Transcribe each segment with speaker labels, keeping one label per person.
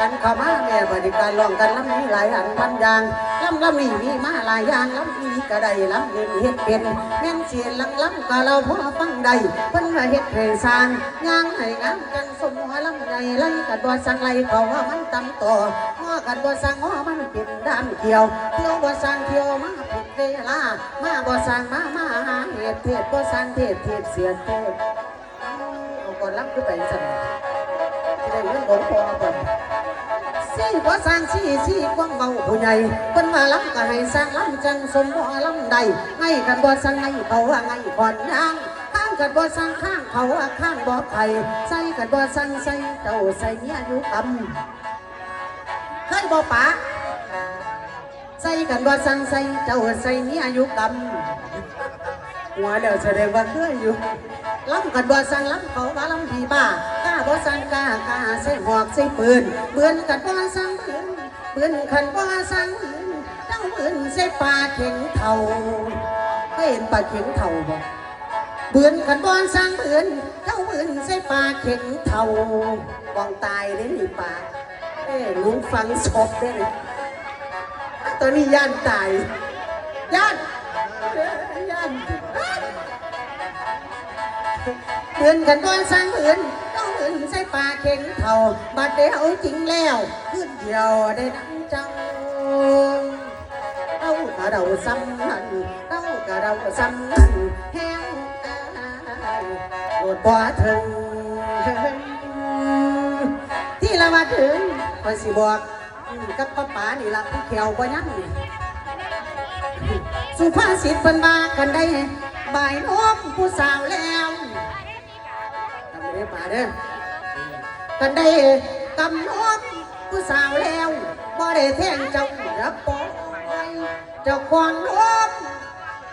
Speaker 1: อันข้ามาแม่บริการลองกันลำนี้หลายอันพันยางลำลำนี้มีมาหลายอย่างลำนี้ก็ได้ลำเห็นเฮ็ดเป็นแม่นเสียนลังลำก็เราพ่อฟังได้เพิ่นว่าเฮ็ดเพลงสร้างงานให้งานกันสมหัวลำใหญ่ไล่กันบ่สังไล่ขาว่ามันตำต่อง้อกันบ่สังง้อมันเป็นด้านเกี่ยวเที่ยวบ่สังเที่ยวมาผิดเวลามาบ่สังมามาหาเหตุเทศบ่สังเทศเทศเสียเทศเอาก่อนลำคือไปสั่น ได้เงินหลวงพ่อก่อสี่ก็สร้างสี่สี่กว้างเบาผู้ใหญ่เพิ่นมาล้ำก็ให้สร้างล้ำจังสมบ่ล้ำใดให้กันบ่สร้างให้เขาว่าไงก่อนย่างข้างกันบ่สร้างข้างเขาว่าข้างบ่ไข่ใส่กันบ่สร้างใส่เจ้าใส่เมียอยู่กำเคยบ่ปะใส่กันบ่สร้างใส่เจ้าใส่เมียอยู่กำหัวแล้วแสดงว่าเคยอยู่ ล้ำกันบ่สั่งล้ำเขาว่าล้ำผีบ้ากล้าบ่สั่งกล้ากล้าใส่หอกใส่ปืนเบือนกันบ่สั่งปืนปืนขันบ่สั่งปืนเจ้าเปืนใส่ปลาเข็งเท่าเคยเห็นปลาเข็งเท่าบ่เบือนกันบ่สั่งปืนเจ้าเปืนใส่ปลาเข็งเท่ากองตายเลยนี่ปลาเอ้ลุงฟังศพได้เลยตัวนี้ย่านตายย่านยย่าน เพื่อนกันก้อนสร้างเพื่อนต้องอื่นใส่ปลาเข็งเท่าบัดเดียวจริงแล้วขึ้นเดียวได้ดังเจ้าเรากระเราซ้ำนันเรากระเราซ้ำนันแห้งอายโปรดบ่ถึงที่ละมาถึงคอยสิบอกกับป้าป๋านี่ละผู้เขียวบ่ยังนี่สุภาษิตเพิ่นว่ากันได้บ่ายนกผู้สาวแล้ว ด้ป่าเด้อกันได้กำนกผู้สาวแล้วบ่ได้แท่งเจ้ารับปอยเจ้าควางนก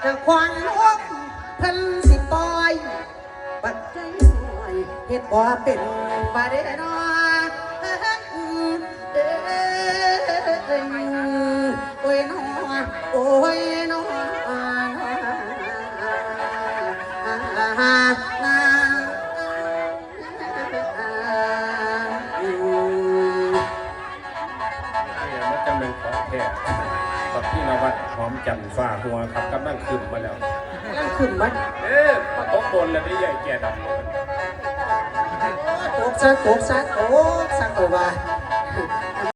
Speaker 1: เจ้าควางนกเพิ่นสิปล่อย ปัดใจหน่อยเฮ็ดบ่เป็นบ่ได้น้อเจะ
Speaker 2: เป็นของแท้กับพี่นวัดหอมจันทร์ฝ่าหัวครับกำลังขึ้นมาแล้ว
Speaker 1: นั่นขึ้นมัน
Speaker 2: เอ๊ะมาตกบนแล้วได้ใหญ่แก่ดำเลย
Speaker 1: ตกซะตกซะตกซะตัวว่า